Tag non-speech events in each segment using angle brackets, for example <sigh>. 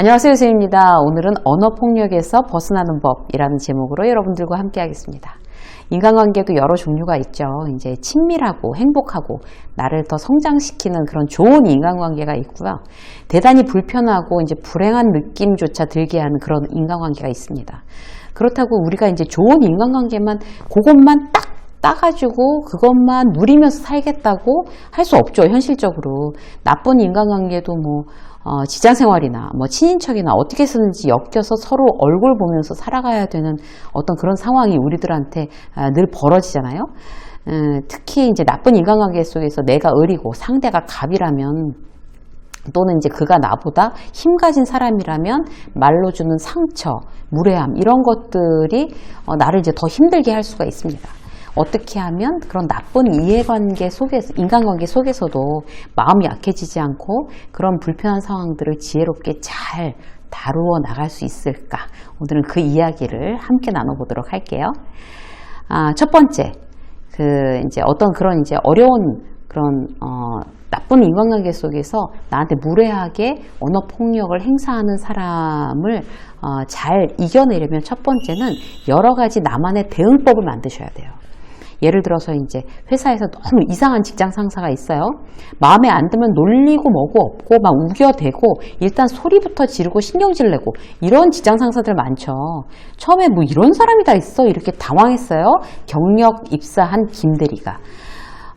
안녕하세요, 유세입니다. 오늘은 언어폭력에서 벗어나는 법이라는 제목으로 여러분들과 함께 하겠습니다. 인간관계도 여러 종류가 있죠. 이제 친밀하고 행복하고 나를 더 성장시키는 그런 좋은 인간관계가 있고요. 대단히 불편하고 이제 불행한 느낌조차 들게 하는 그런 인간관계가 있습니다. 그렇다고 우리가 이제 좋은 인간관계만 그것만 딱 따가지고 그것만 누리면서 살겠다고 할 수 없죠 현실적으로 나쁜 인간관계도 뭐 어, 직장 생활이나 뭐 친인척이나 어떻게 쓰는지 엮여서 서로 얼굴 보면서 살아가야 되는 어떤 그런 상황이 우리들한테 아, 늘 벌어지잖아요. 음, 특히 이제 나쁜 인간관계 속에서 내가 을이고 상대가 갑이라면 또는 이제 그가 나보다 힘 가진 사람이라면 말로 주는 상처, 무례함 이런 것들이 어, 나를 이제 더 힘들게 할 수가 있습니다. 어떻게 하면 그런 나쁜 이해관계 속에서, 인간관계 속에서도 마음이 약해지지 않고 그런 불편한 상황들을 지혜롭게 잘 다루어 나갈 수 있을까? 오늘은 그 이야기를 함께 나눠보도록 할게요. 아, 첫 번째, 그, 이제 어떤 그런 이제 어려운 그런, 어, 나쁜 인간관계 속에서 나한테 무례하게 언어 폭력을 행사하는 사람을 어, 잘 이겨내려면 첫 번째는 여러 가지 나만의 대응법을 만드셔야 돼요. 예를 들어서 이제 회사에서 너무 이상한 직장 상사가 있어요. 마음에 안 들면 놀리고 뭐고 없고 막 우겨대고 일단 소리부터 지르고 신경질 내고 이런 직장 상사들 많죠. 처음에 뭐 이런 사람이 다 있어 이렇게 당황했어요. 경력 입사한 김대리가.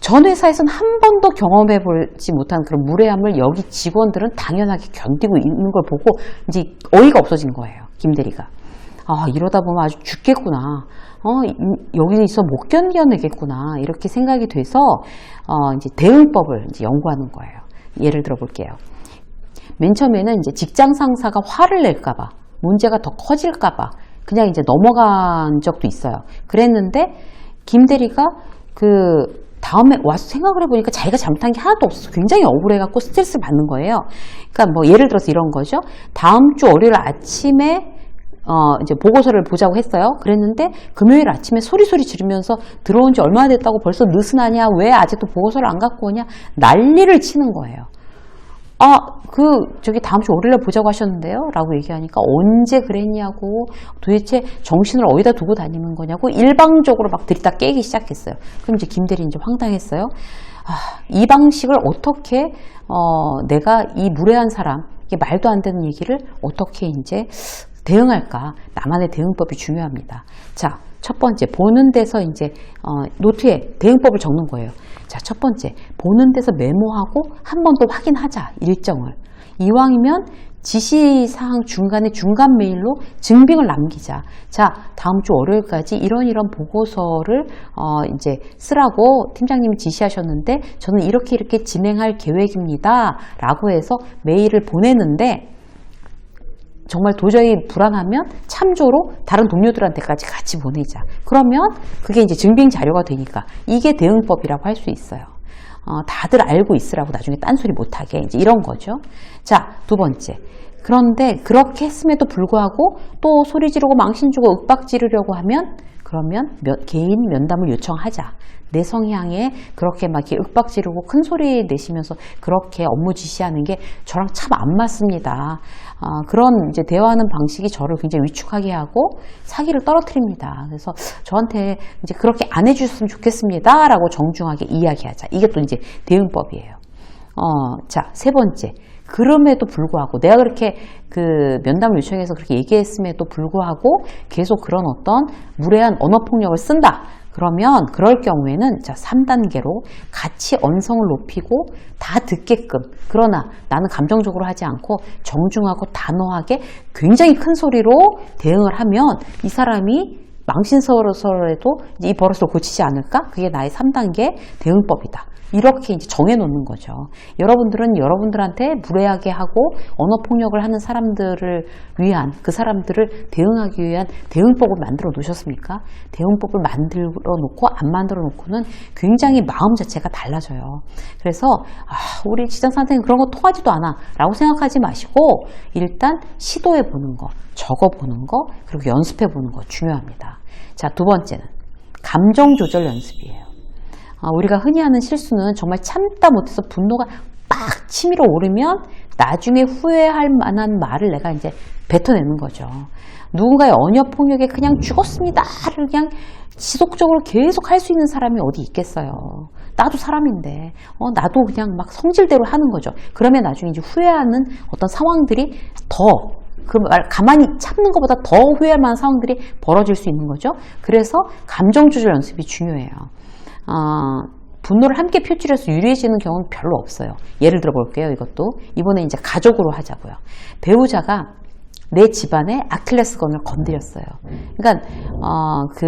전 회사에서는 한 번도 경험해 보지 못한 그런 무례함을 여기 직원들은 당연하게 견디고 있는 걸 보고 이제 어이가 없어진 거예요. 김대리가. 아, 이러다 보면 아주 죽겠구나. 어, 여기 있어 못 견뎌내겠구나. 이렇게 생각이 돼서, 어, 이제 대응법을 이제 연구하는 거예요. 예를 들어 볼게요. 맨 처음에는 이제 직장 상사가 화를 낼까봐, 문제가 더 커질까봐, 그냥 이제 넘어간 적도 있어요. 그랬는데, 김 대리가 그, 다음에 와서 생각을 해보니까 자기가 잘못한 게 하나도 없어서 굉장히 억울해갖고 스트레스 받는 거예요. 그러니까 뭐 예를 들어서 이런 거죠. 다음 주 월요일 아침에 어, 이제 보고서를 보자고 했어요. 그랬는데 금요일 아침에 소리소리 지르면서 들어온 지 얼마나 됐다고 벌써 느슨하냐? 왜 아직도 보고서를 안 갖고 오냐? 난리를 치는 거예요. 아, 그, 저기 다음 주 월요일에 보자고 하셨는데요? 라고 얘기하니까 언제 그랬냐고 도대체 정신을 어디다 두고 다니는 거냐고 일방적으로 막 들이다 깨기 시작했어요. 그럼 이제 김대리 이제 황당했어요. 아, 이 방식을 어떻게, 어, 내가 이 무례한 사람, 이게 말도 안 되는 얘기를 어떻게 이제 대응할까? 나만의 대응법이 중요합니다. 자, 첫 번째, 보는 데서 이제, 어, 노트에 대응법을 적는 거예요. 자, 첫 번째, 보는 데서 메모하고 한 번 더 확인하자, 일정을. 이왕이면 지시사항 중간에 중간 메일로 증빙을 남기자. 자, 다음 주 월요일까지 이런 이런 보고서를 어 이제 쓰라고 팀장님이 지시하셨는데 저는 이렇게 이렇게 진행할 계획입니다. 라고 해서 메일을 보내는데 정말 도저히 불안하면 참조로 다른 동료들한테까지 같이 보내자. 그러면 그게 이제 증빙 자료가 되니까 이게 대응법이라고 할 수 있어요. 어, 다들 알고 있으라고 나중에 딴소리 못하게 이제 이런 거죠. 자, 두 번째. 그런데 그렇게 했음에도 불구하고 또 소리 지르고 망신 주고 윽박 지르려고 하면 그러면 몇, 개인 면담을 요청하자. 내 성향에 그렇게 막 이렇게 윽박 지르고 큰 소리 내시면서 그렇게 업무 지시하는 게 저랑 참 안 맞습니다. 아, 그런 이제 대화하는 방식이 저를 굉장히 위축하게 하고 사기를 떨어뜨립니다. 그래서 저한테 이제 그렇게 안 해주셨으면 좋겠습니다. 라고 정중하게 이야기하자. 이게 또 이제 대응법이에요. 어, 자, 세 번째. 그럼에도 불구하고 내가 그렇게 그 면담을 요청해서 그렇게 얘기했음에도 불구하고 계속 그런 어떤 무례한 언어 폭력을 쓴다. 그러면 그럴 경우에는 자 3단계로 같이 언성을 높이고 다 듣게끔 그러나 나는 감정적으로 하지 않고 정중하고 단호하게 굉장히 큰 소리로 대응을 하면 이 사람이 망신스러워서라도 이 버릇을 고치지 않을까? 그게 나의 3단계 대응법이다. 이렇게 이제 정해놓는 거죠. 여러분들은 여러분들한테 무례하게 하고 언어 폭력을 하는 사람들을 위한 그 사람들을 대응하기 위한 대응법을 만들어 놓으셨습니까? 대응법을 만들어 놓고 안 만들어 놓고는 굉장히 마음 자체가 달라져요. 그래서 아, 우리 선생님 그런 거 통하지도 않아 라고 생각하지 마시고 일단 시도해 보는 거, 적어 보는 거, 그리고 연습해 보는 거 중요합니다. 자, 두 번째는 감정 조절 연습이에요. 아, 우리가 흔히 하는 실수는 정말 참다 못해서 분노가 막 치밀어 오르면 나중에 후회할 만한 말을 내가 이제 뱉어내는 거죠. 누군가의 언어 폭력에 그냥 죽었습니다를 그냥 지속적으로 계속 할 수 있는 사람이 어디 있겠어요. 나도 사람인데, 어, 나도 그냥 막 성질대로 하는 거죠. 그러면 나중에 이제 후회하는 어떤 상황들이 더, 그말 가만히 참는 것보다 더 후회할 만한 상황들이 벌어질 수 있는 거죠. 그래서 감정 조절 연습이 중요해요. 어, 분노를 함께 표출해서 유리해지는 경우는 별로 없어요. 예를 들어 볼게요. 이것도 이번에 이제 가족으로 하자고요. 배우자가 내 집안의 아킬레스건을 건드렸어요. 그러니까 어, 그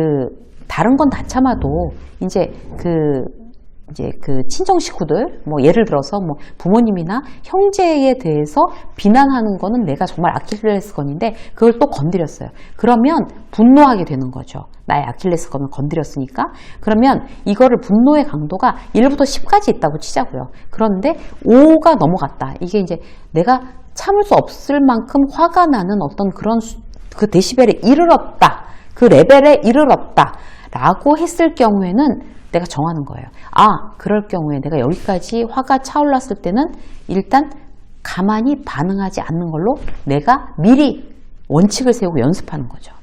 다른 건 다 참아도 이제 그 이제 그 친정 식구들 뭐 예를 들어서 뭐 부모님이나 형제에 대해서 비난하는 거는 내가 정말 아킬레스건인데 그걸 또 건드렸어요. 그러면 분노하게 되는 거죠. 나의 아킬레스건을 건드렸으니까 그러면 이거를 분노의 강도가 1부터 10까지 있다고 치자고요. 그런데 5가 넘어갔다. 이게 이제 내가 참을 수 없을 만큼 화가 나는 어떤 그런 수- 그 데시벨에 이르렀다. 그 레벨에 이르렀다. 라고 했을 경우에는 내가 정하는 거예요. 아, 그럴 경우에 내가 여기까지 화가 차올랐을 때는 일단 가만히 반응하지 않는 걸로 내가 미리 원칙을 세우고 연습하는 거죠.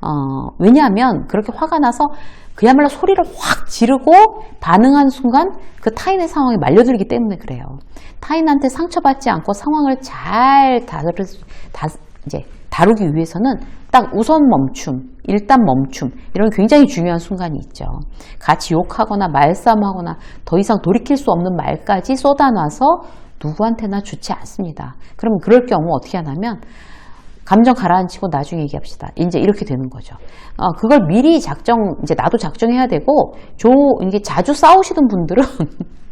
어, 왜냐하면 그렇게 화가 나서 그야말로 소리를 확 지르고 반응한 순간 그 타인의 상황에 말려들기 때문에 그래요. 타인한테 상처받지 않고 상황을 잘 다룰, 다, 이제 다루기 위해서는 딱 우선 멈춤, 일단 멈춤 이런 굉장히 중요한 순간이 있죠. 같이 욕하거나 말싸움하거나 더 이상 돌이킬 수 없는 말까지 쏟아놔서 누구한테나 좋지 않습니다. 그러면 그럴 경우 어떻게 하냐면 감정 가라앉히고 나중에 얘기합시다. 이제 이렇게 되는 거죠. 어, 그걸 미리 작정, 이제 나도 작정해야 되고, 조, 이게 자주 싸우시는 분들은 <laughs>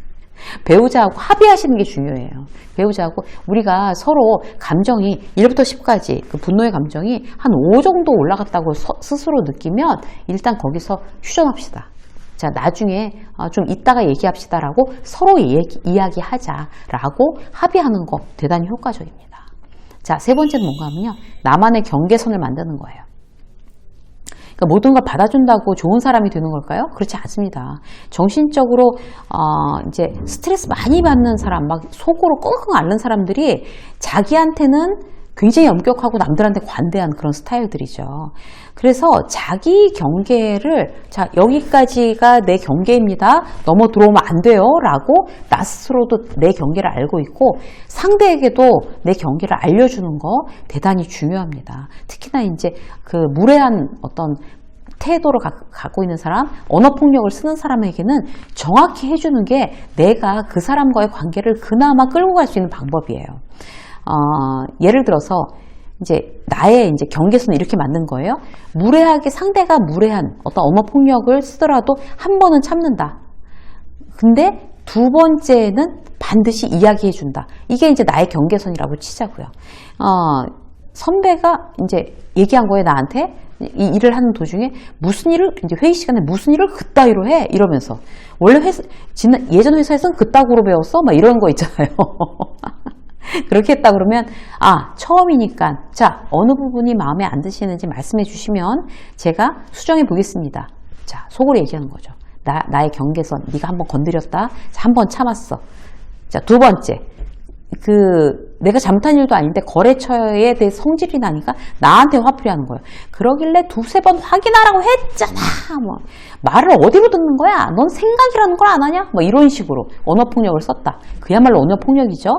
배우자하고 합의하시는 게 중요해요. 배우자하고 우리가 서로 감정이 1부터 10까지 그 분노의 감정이 한 5 정도 올라갔다고 서- 스스로 느끼면 일단 거기서 휴전합시다. 자, 나중에 어, 좀 이따가 얘기합시다라고 서로 얘기, 이야기하자라고 합의하는 거 대단히 효과적입니다. 자, 세 번째는 뭔가 하면요. 나만의 경계선을 만드는 거예요. 그러니까 모든 걸 받아준다고 좋은 사람이 되는 걸까요? 그렇지 않습니다. 정신적으로 어, 이제 스트레스 많이 받는 사람, 막 속으로 끙끙 앓는 사람들이 자기한테는 굉장히 엄격하고 남들한테 관대한 그런 스타일들이죠. 그래서 자기 경계를 자 여기까지가 내 경계입니다. 넘어 들어오면 안 돼요 라고 나 스스로도 내 경계를 알고 있고 상대에게도 내 경계를 알려주는 거 대단히 중요합니다. 특히나 이제 그 무례한 어떤 태도를 가, 갖고 있는 사람, 언어 폭력을 쓰는 사람에게는 정확히 해주는 게 내가 그 사람과의 관계를 그나마 끌고 갈 수 있는 방법이에요. 어, 예를 들어서 이제 나의 이제 경계선을 이렇게 만든 거예요. 무례하게 상대가 무례한 어떤 언어 폭력을 쓰더라도 한 번은 참는다. 근데 두 번째는 반드시 이야기해 준다. 이게 이제 나의 경계선이라고 치자고요. 어, 선배가 이제 얘기한 거에 나한테 이 일을 하는 도중에 무슨 일을 이제 회의 시간에 무슨 일을 그따위로 해 이러면서 원래 회사 지난 예전 회사에서는 그따구로 배웠어 막 이런 거 있잖아요. <laughs> <laughs> 그렇게 했다 그러면 아 처음이니까 자 어느 부분이 마음에 안 드시는지 말씀해 주시면 제가 수정해 보겠습니다. 자 속으로 얘기하는 거죠. 나 나의 경계선 네가 한번 건드렸다 한번 참았어. 자 두 번째 그 내가 잘못한 일도 아닌데 거래처에 대해 성질이 나니까 나한테 화풀이 하는 거예요. 그러길래 두세 번 확인하라고 했잖아. 뭐 말을 어디로 듣는 거야? 넌 생각이라는 걸 안 하냐? 뭐 이런 식으로 언어 폭력을 썼다. 그야말로 언어 폭력이죠.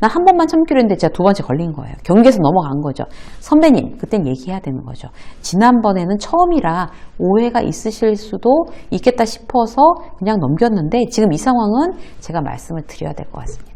나 한 번만 참기로 했는데 제가 두 번째 걸린 거예요. 경계에서 넘어간 거죠. 선배님, 그땐 얘기해야 되는 거죠. 지난번에는 처음이라 오해가 있으실 수도 있겠다 싶어서 그냥 넘겼는데 지금 이 상황은 제가 말씀을 드려야 될 것 같습니다.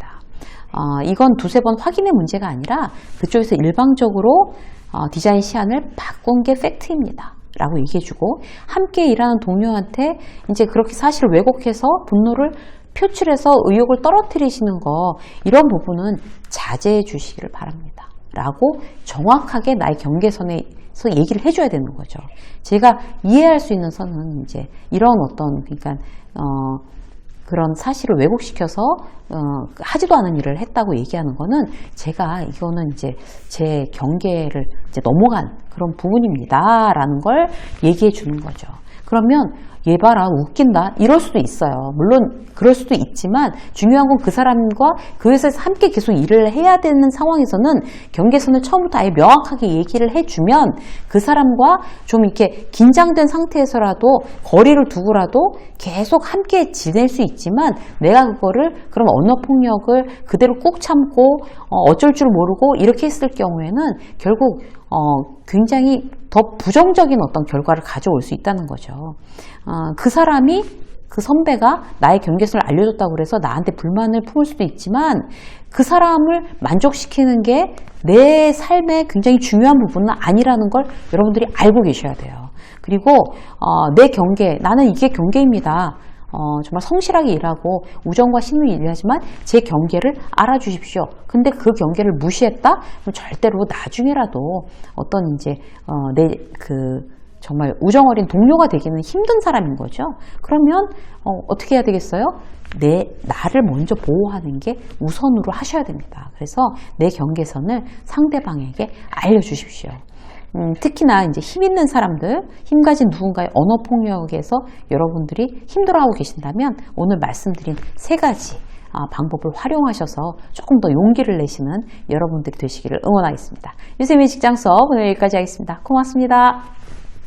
어, 이건 두세 번 확인의 문제가 아니라 그쪽에서 일방적으로 어, 디자인 시안을 바꾼 게 팩트입니다. 라고 얘기해주고 함께 일하는 동료한테 이제 그렇게 사실을 왜곡해서 분노를 표출해서 의욕을 떨어뜨리시는 거 이런 부분은 자제해 주시기를 바랍니다. 라고 정확하게 나의 경계선에서 얘기를 해줘야 되는 거죠. 제가 이해할 수 있는 선은 이제 이런 어떤 그러니까 어, 그런 사실을 왜곡시켜서 어, 하지도 않은 일을 했다고 얘기하는 거는 제가 이거는 이제 제 경계를 이제 넘어간 그런 부분입니다. 라는 걸 얘기해 주는 거죠. 그러면 얘 봐라 웃긴다 이럴 수도 있어요. 물론 그럴 수도 있지만 중요한 건 그 사람과 그 회사에서 함께 계속 일을 해야 되는 상황에서는 경계선을 처음부터 아예 명확하게 얘기를 해주면 그 사람과 좀 이렇게 긴장된 상태에서라도 거리를 두고라도 계속 함께 지낼 수 있지만 내가 그거를 그럼 언어 폭력을 그대로 꾹 참고 어, 어쩔 줄 모르고 이렇게 했을 경우에는 결국 어, 굉장히 더 부정적인 어떤 결과를 가져올 수 있다는 거죠. 어, 그 사람이 그 선배가 나의 경계선을 알려줬다고 그래서 나한테 불만을 품을 수도 있지만 그 사람을 만족시키는 게 내 삶의 굉장히 중요한 부분은 아니라는 걸 여러분들이 알고 계셔야 돼요. 그리고 어, 내 경계, 나는 이게 경계입니다. 어, 정말 성실하게 일하고 우정과 신을 일하지만 제 경계를 알아주십시오. 근데 그 경계를 무시했다? 그럼 절대로 나중에라도 어떤 이제 어, 내그 정말 우정 어린 동료가 되기는 힘든 사람인 거죠. 그러면 어, 떻게 해야 되겠어요? 내 나를 먼저 보호하는 게 우선으로 하셔야 됩니다. 그래서 내 경계선을 상대방에게 알려주십시오. 음, 특히나 이제 힘 있는 사람들, 힘 가진 누군가의 언어 폭력에서 여러분들이 힘들어하고 계신다면 오늘 말씀드린 세 가지 아, 방법을 활용하셔서 조금 더 용기를 내시는 여러분들이 되시기를 응원하겠습니다. 유세민 직장 수업 오늘 여기까지 하겠습니다. 고맙습니다.